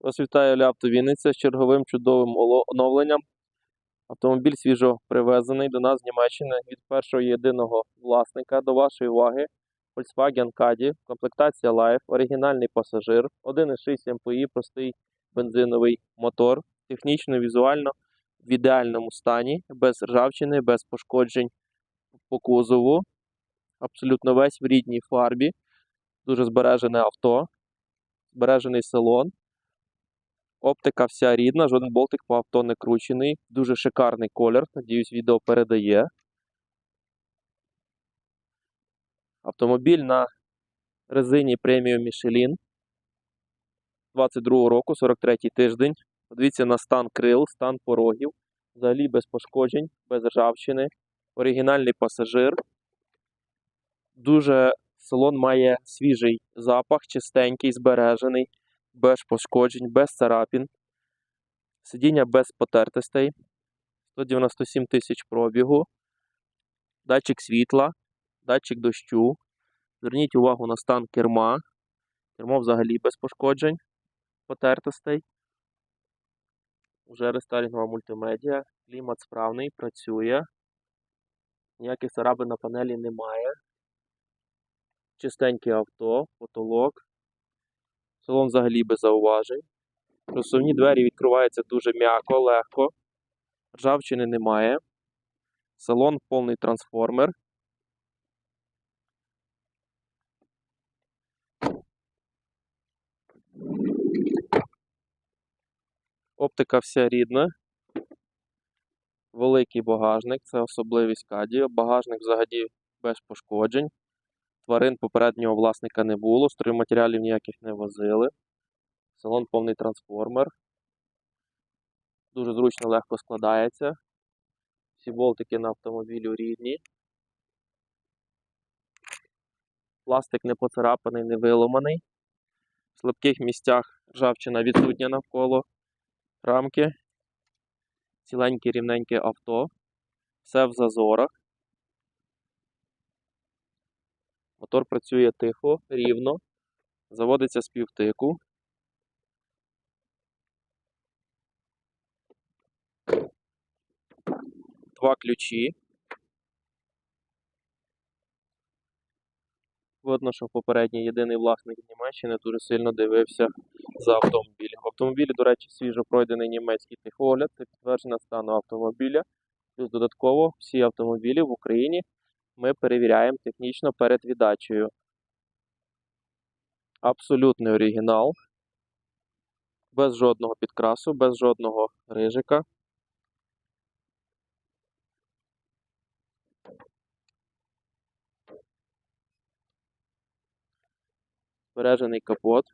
Вас вітає Ляпто Вінниця з черговим чудовим оновленням. Автомобіль свіжо привезений до нас з Німеччини від першого єдиного власника. До вашої уваги Volkswagen Caddy, комплектація Life, оригінальний пасажир, 1,6 МПІ, простий бензиновий мотор, технічно візуально в ідеальному стані, без ржавчини, без пошкоджень по кузову. Абсолютно весь в рідній фарбі. Дуже збережене авто, збережений салон. Оптика вся рідна, жоден болтик по авто не кручений. Дуже шикарний колір. Надіюсь, відео передає. Автомобіль на резині преміум Michelin 22 року, 43 тиждень. Подивіться на стан крил, стан порогів. Взагалі без пошкоджень, без ржавчини. Оригінальний пасажир. Дуже салон має свіжий запах, чистенький, збережений без пошкоджень, без царапін. Сидіння без потертостей. 197 тисяч пробігу. Датчик світла, датчик дощу. Зверніть увагу на стан керма. Кермо взагалі без пошкоджень, потертостей. Уже рестайлінгова мультимедіа. Клімат справний, працює. Ніяких царапин на панелі немає. Чистеньке авто, потолок. Салон взагалі без зауважень. Розсувні двері відкриваються дуже м'яко, легко. Ржавчини немає. Салон повний трансформер. Оптика вся рідна. Великий багажник, це особливість Кадіо. Багажник взагалі без пошкоджень. Тварин попереднього власника не було, стройматеріалів ніяких не возили. Салон повний трансформер. Дуже зручно легко складається. Всі болтики на автомобілі рідні. Пластик не поцарапаний, не виломаний. В слабких місцях ржавчина відсутня навколо рамки. Ціленьке рівненьке авто. Все в зазорах. Мотор працює тихо, рівно, заводиться з півтику. Два ключі. Видно, що попередній єдиний власник Німеччини дуже сильно дивився за автомобілем. В автомобілі, до речі, свіжо пройдений німецький техогляд, це підтвердження стану автомобіля. Плюс додатково всі автомобілі в Україні ми перевіряємо технічно перед віддачею. Абсолютний оригінал. Без жодного підкрасу, без жодного рижика. Збережений капот.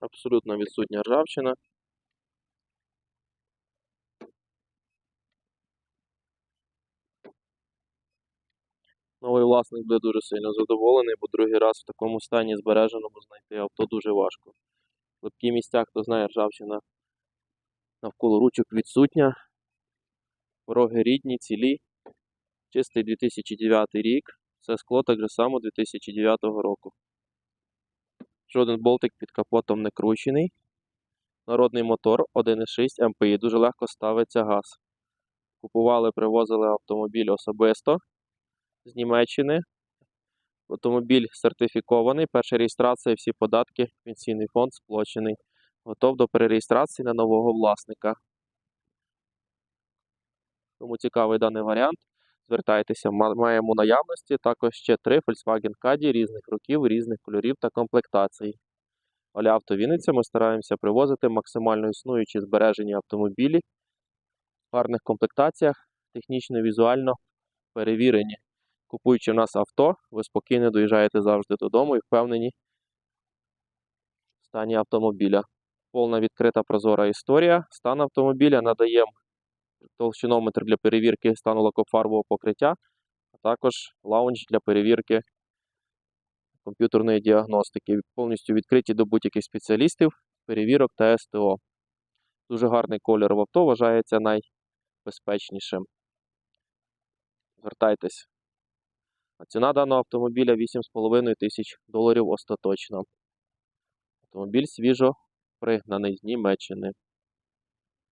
Абсолютно відсутня ржавчина. Новий власник буде дуже сильно задоволений, бо другий раз в такому стані збереженому знайти авто дуже важко. Липкі місця, хто знає, ржавчина навколо ручок відсутня. Пороги рідні, цілі. Чистий 2009 рік. Все скло так же само 2009 року. Жоден болтик під капотом не кручений. Народний мотор 1,6 МПІ. Дуже легко ставиться газ. Купували, привозили автомобіль особисто з Німеччини. Автомобіль сертифікований. Перша реєстрація, всі податки, пенсійний фонд сплочений. Готов до перереєстрації на нового власника. Тому цікавий даний варіант. Звертайтеся, маємо наявності також ще три Volkswagen Caddy різних років, різних кольорів та комплектацій. Оля Авто Вінниця ми стараємося привозити максимально існуючі збережені автомобілі в гарних комплектаціях, технічно візуально перевірені. Купуючи в нас авто, ви спокійно доїжджаєте завжди додому і впевнені в стані автомобіля. Повна відкрита прозора історія. Стан автомобіля надаємо толщинометр для перевірки стану лакофарбового покриття, а також лаунж для перевірки комп'ютерної діагностики. Повністю відкриті до будь-яких спеціалістів, перевірок та СТО. Дуже гарний колір в авто вважається найбезпечнішим. Звертайтесь. Ціна даного автомобіля 8,5 тисяч доларів остаточно. Автомобіль свіжо пригнаний з Німеччини.